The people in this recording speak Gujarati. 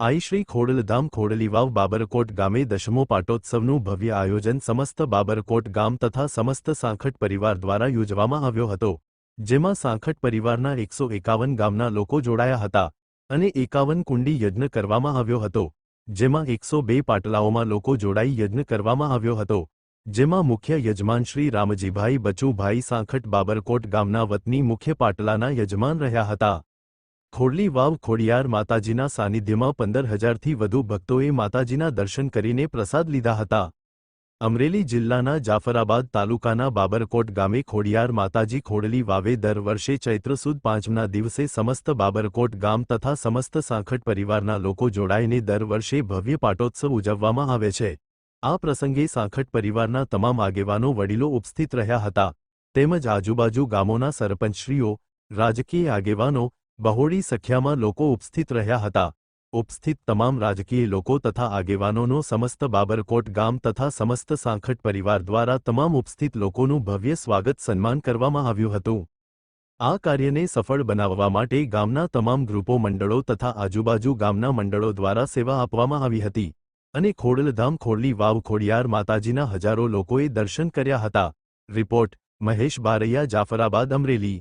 આઈ શ્રી ખોડલધામ ખોડલીવાવ બાબરકોટ ગામે દશમો પાટોત્સવનું ભવ્ય આયોજન સમસ્ત બાબરકોટ ગામ તથા સમસ્ત સાંખટ પરિવાર દ્વારા યોજવામાં આવ્યો હતો, જેમાં સાંખટ પરિવારના એકસો એકાવન ગામના લોકો જોડાયા હતા અને એકાવન કુંડી યજ્ઞ કરવામાં આવ્યો હતો, જેમાં એકસો બે પાટલાઓમાં લોકો જોડાઈ યજ્ઞ કરવામાં આવ્યો હતો, જેમાં મુખ્ય યજમાન શ્રી રામજીભાઈ બચુભાઈ સાંખટ બાબરકોટ ગામના વતની મુખ્ય પાટલાના યજમાન રહ્યા હતા. ખોડલી વાવ ખોડિયાર માતાજીના સાનિધ્યમાં પંદર હજારથી વધુ ભક્તોએ માતાજીના દર્શન કરીને પ્રસાદ લીધા હતા. અમરેલી જિલ્લાના જાફરાબાદ તાલુકાના બાબરકોટ ગામે ખોડિયાર માતાજી ખોડલી વાવે દર વર્ષે ચૈત્ર સુદ પાંચમના દિવસે સમસ્ત બાબરકોટ ગામ તથા સમસ્ત સાંખટ પરિવારના લોકો જોડાઈને દર વર્ષે ભવ્ય પાટોત્સવ ઉજવવામાં આવે છે. આ પ્રસંગે સાંખટ પરિવારના તમામ આગેવાનો, વડીલો ઉપસ્થિત રહ્યા હતા. તેમજ આજુબાજુ ગામોના સરપંચશ્રીઓ, રાજકીય આગેવાનો બહોળી સંખ્યામાં લોકો ઉપસ્થિત રહ્યા હતા. ઉપસ્થિત તમામ રાજકીય લોકો તથા આગેવાનોનો સમસ્ત બાબરકોટ ગામ તથા સમસ્ત સાંખટ પરિવાર દ્વારા તમામ ઉપસ્થિત લોકોનું ભવ્ય સ્વાગત સન્માન કરવામાં આવ્યું હતું. આ કાર્યને સફળ બનાવવા માટે ગામના તમામ ગ્રુપો મંડળો તથા આજુબાજુ ગામના મંડળો દ્વારા સેવા આપવામાં આવી હતી અને ખોડલધામ, ખોડલી, વાવ, ખોડિયાર માતાજીના હજારો લોકોએ દર્શન કર્યા હતા. રિપોર્ટ, મહેશ બારૈયા, જાફરાબાદ, અમરેલી.